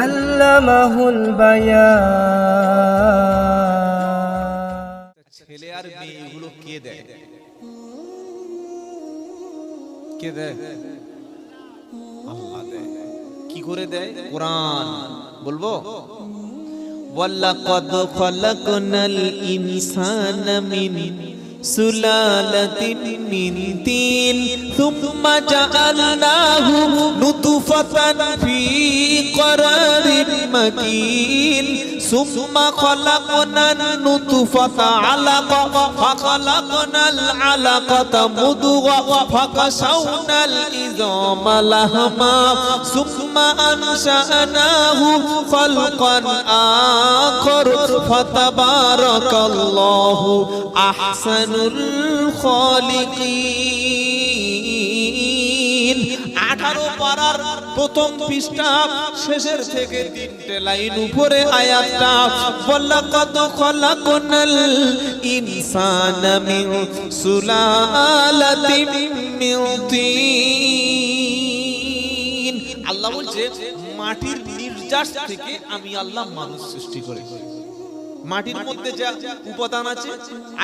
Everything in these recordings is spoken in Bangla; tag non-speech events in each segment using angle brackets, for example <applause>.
আল্লামাহুল ছেলে আর মেয়ে এগুলো কে দেয়? কে দেয়? আল্লাহ দেয়। কি করে দেয়? কোরআন। বলব? বল্লা ওয়াল্লাকাদ খালাকনাল ইনসানা মিন سلالة من تين ثم جعلناه نطفة في قرار مكين ثم خلقنا النطفة علقة فخلقنا العلقة مضغة فكسونا العظام لهما ثم أنشأناه خلقا آخر فتبارك الله أحسن الخالقين আঠারো পারার প্রথম পৃষ্ঠা শেষের থেকে তিনটে লাইন উপরে আয়াতটা বল্লা কত ইনসানা সুলালাতিন মিন তিন। আল্লাহ বলছে, মাটির নির্যাস থেকে আমি আল্লাহ মানুষ সৃষ্টি করেছি। মাটির মধ্যে যা উপাদান আছে,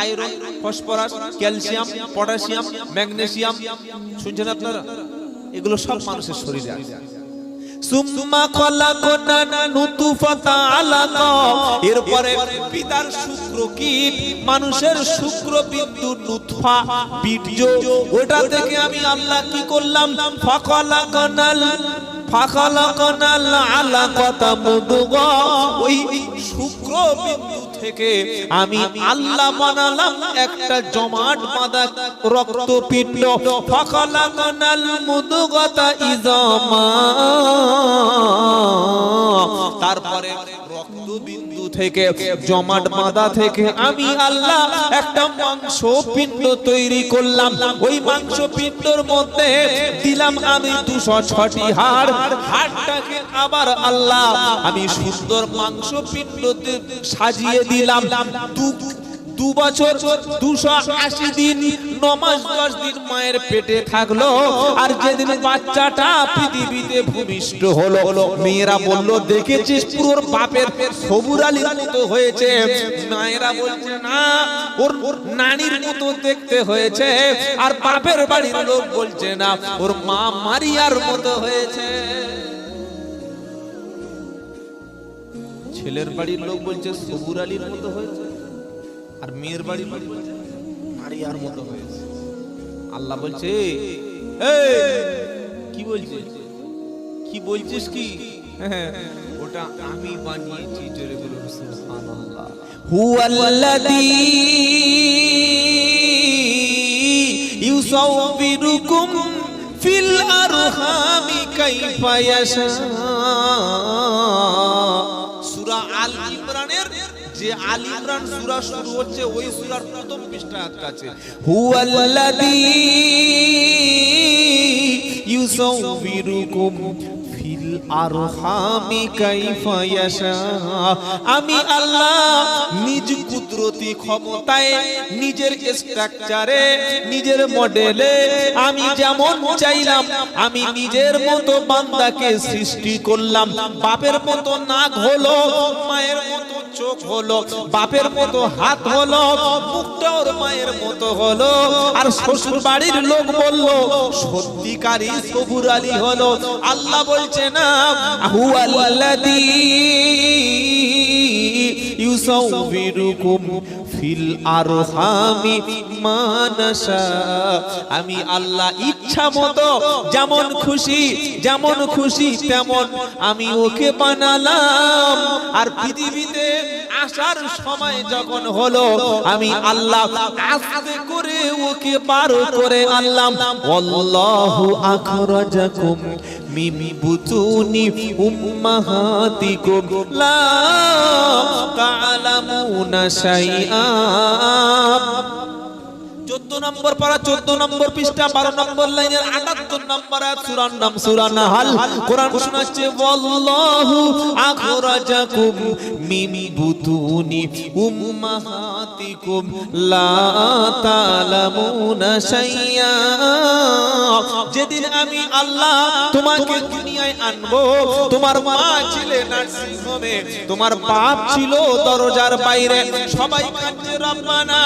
iron, phosphorus, calcium, potassium, magnesium, শুনছেন আপনারা? এগুলো সব মানুষের শরীরে আছে। সুম্মা খলাকনা নুতুফাতা আলাকা। এরপরে পিতার শুক্রকীট মানুষের শুক্রবিন্দু নুতফা, বীর্য। ওটা থেকে আমি আল্লাহ কি করলাম? ফাখলাকনাল আলাকাতা ওই শুক্রবিন্দু থেকে আমি আল্লাহ বানালাম একটা জমাট বাঁধা রক্তপিণ্ড। ফাখলাকনাল মুদুগতা ইজামা। তারপরে রক্তবিন্দু থেকে, জমাট বাঁধা থেকে আমি আল্লাহ একটা মাংস পিণ্ড তৈরি করলাম। ওই মাংস পিণ্ডর মধ্যে দিলাম আমি দুশো ছটি হাড়। হাড়টাকে আবার আল্লাহ আমি সুন্দর মাংস পিণ্ডতে সাজিয়ে দিলাম। দু দু বছর, দুশো আশি দিন, ন মাস, দশ দিন মায়ের পেটে থাকল। আর যেদিন বাচ্চাটা পৃথিবীতে ভূমিষ্ঠ হলো, মেয়েরা বলল, দেখেছিস পুরোর বাপের সবুর আলীর মতো হয়েছে? মায়েরা বলছে, না ওর ওর নানির মতো দেখতে হয়েছে। আর বাপের বাড়ির লোক বলছে, না, ওর মা মারিয়ার মতো হয়েছে। ছেলের বাড়ির লোক বলছে, সবুর আলীর মতো হয়েছে? আর মেয়ের বলছে মারিয়ার মতো হয়েছে আল্লাহ বলছে কি বলছিস? কি বলছিস কি? <laughs> ওটা আমি বানিয়েছি জোরে বলে সুবহানাল্লাহ। হুয়াল্লাযী ইউসাউবিরুকুম ফিল আরহামি কাইফা ইয়াশা। সূরা আল ইমরানের যে আল ইমরান সূরা শুরু হচ্ছে ওই সূরার প্রথম পৃষ্ঠা আছে হুয়াল্লাযী ইউসাউবিরুকুম আরহামি কাইফা আমি আল্লাহ নিজ কুদরতি ক্ষমতায়, নিজের স্ট্রাকচারে নিজের মডেলে আমি যেমন চাইলাম, আমি নিজের মতো বান্দাকে সৃষ্টি করলাম। বাপের মতো নাক হলো, মায়ের মতো চোখ হলো, বাপের মতো হাত হলো মুখটা ওর মায়ের মতো হলো। আর শ্বশুর বাড়ির লোক বলল, সত্যিকারই সবুর আলী হলো। আল্লাহ বলছে না, হুয়াল্লাযী ইউসাউবিরুকুম ফিল আরহামি মা নাশা আমি আল্লাহ ইচ্ছা মতো যেমন খুশি যেমন খুশি তেমন আমি ওকে বানালাম। আর পৃথিবীতে আসার সময় যখন হলো, আমি আল্লাহ করে ওকে পার করে আনলাম। আল্লাহু আখরাজাকুম। মিন বুতুনি উম্মাহাতিকুম লা তা'লামুনা শাইআ। চোদ্দ নম্বর পারা, চোদ্দ নম্বর পৃষ্ঠা, বারো নম্বর লাইনের আটাত্তর নম্বর সূরার নাম সূরা নাহাল। কোরআন শোনাচ্ছে ওয়াল্লাহু আখরাজাকুম মিন বুতুনি উম্মাহাতিকুম আন্তিকুম লা তালামুনা শাইয়া যেদিন আমি আল্লাহ তোমাকে দুনিয়ায় আনব, তোমার মা ছিলে নার্সিং হোমে, তোমার বাপ ছিল দরজার বাইরে। সবাই কাঁদছে, রব্বানা,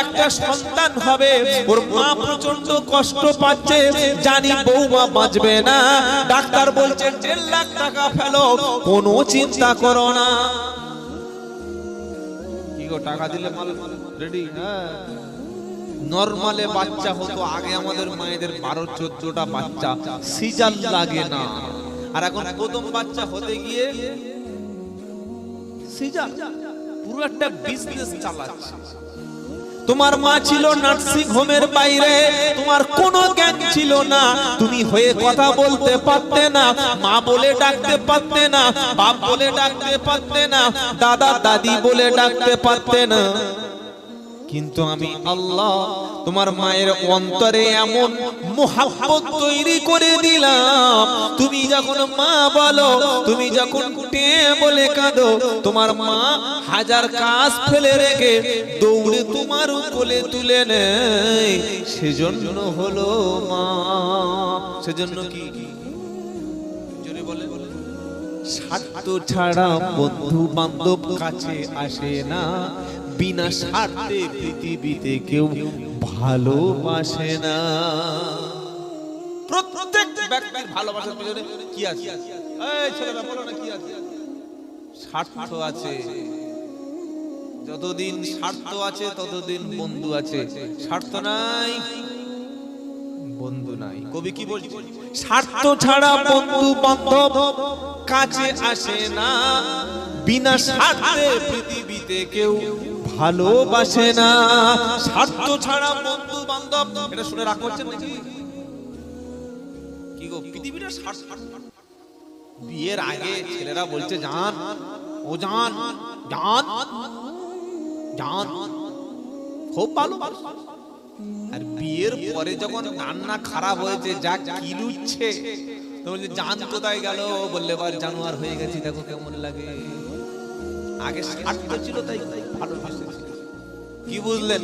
একটা সন্তান হবে। ওর মা প্রচণ্ড কষ্ট পাচ্ছে, জানি বৌমা বাঁচবে না। ডাক্তার বলছে, দেড় লাখ টাকা ফেলো, কোনো চিন্তা করো না। গো টাকা দিলে মাল রেডি হ্যাঁ। নরমালে বাচ্চা হতো, আগে আমাদের মায়েদের বারো, চোদ্দটা বাচ্চা সিজার লাগে না। আর এখন প্রথম বাচ্চা হতে গিয়ে সিজার পুরো একটা বিজনেস চালাচ্ছে। তোমার মা ছিল নার্সিং হোমের বাইরে, তোমার কোনো জ্ঞান ছিল না। তুমি হয়ে কথা বলতে পারতে না, মা বলে ডাকতে পারতে না, বাপ বলে ডাকতে পারতে না, দাদা দাদি বলে ডাকতে পারতে না। কিন্তু আমি আল্লাহ তোমার মায়ের অন্তরে এমন মোহাব্বত তৈরি করে দিলাম। তুমি যখন মা বলো, তুমি যখন টে বলে কাঁদো, তোমার মা হাজার কাজ ফেলে রেখে দৌড়ে তোমার কোলে তুলে নেয়। সেজন্য হলো মা। সেজন্য কি? ছাড়া বন্ধু বান্ধব কাছে আসে না। বিনা স্বার্থে পৃথিবীতে কেউ ভালোবাসে না। প্রত্যেক ব্যক্তির ভালোবাসার পিছনে কি আছে? এই ছেলেরা, বলো না কি আছে? স্বার্থ আছে। যতদিন স্বার্থ আছে, ততদিন বন্ধু আছে। স্বার্থ নাই, বন্ধু নাই। কবি কি বলছে? স্বার্থ ছাড়া বন্ধু বান্ধব কাছে আসে না। বিনা স্বার্থে পৃথিবীতে কেউ ভালোবাসে না, স্বার্থ ছাড়া বন্ধু বান্ধব এটা শুনে করছেন নাকি? কি গো, পৃথিবীটা বিয়ের আগে ছেলেরা বলছে, জান, ও জান জান জান, খুব ভালো আর বিয়ের পরে যখন রান্না খারাপ হয়েছে, যা কিলুচ্ছে তো বলছে, জান কোথায় গেল? বললে, এবার জানোয়ার হয়ে গেছি, দেখো কেমন লাগে। আগে স্বার্থ ছিল তাই। কি বুঝলেন?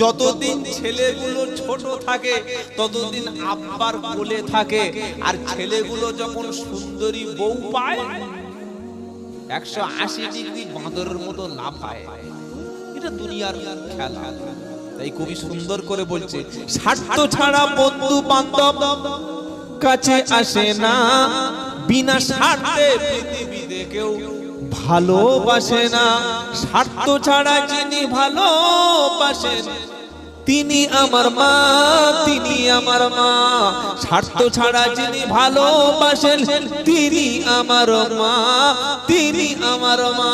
যতদিন ছেলেগুলো ছোট থাকে, ততদিন আব্বার কোলে থাকে, আর ছেলেগুলো যখন সুন্দরী বউ পায়, একশো আশি ডিগ্রি বাঁদরের মতো লাফায়। এটা দুনিয়ার খেলা। তাই খুবই সুন্দর করে বলছে, স্বার্থ ছাড়া বন্ধু বান্ধব কাছে আসে না। বিনা স্বার্থে পৃথিবীতে কেউ ভালোবাসে না, স্বার্থ ছাড়া যিনি ভালোবাসেন, তিনি আমার মা, তিনি আমার মা। স্বার্থ ছাড়া যিনি ভালোবাসেন, তিনি আমার মা, তিনি আমার মা।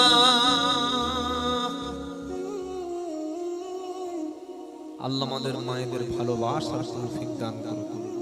আল্লাহ আমাদের মায়েদের ভালোবাসার তৌফিক দান করুন।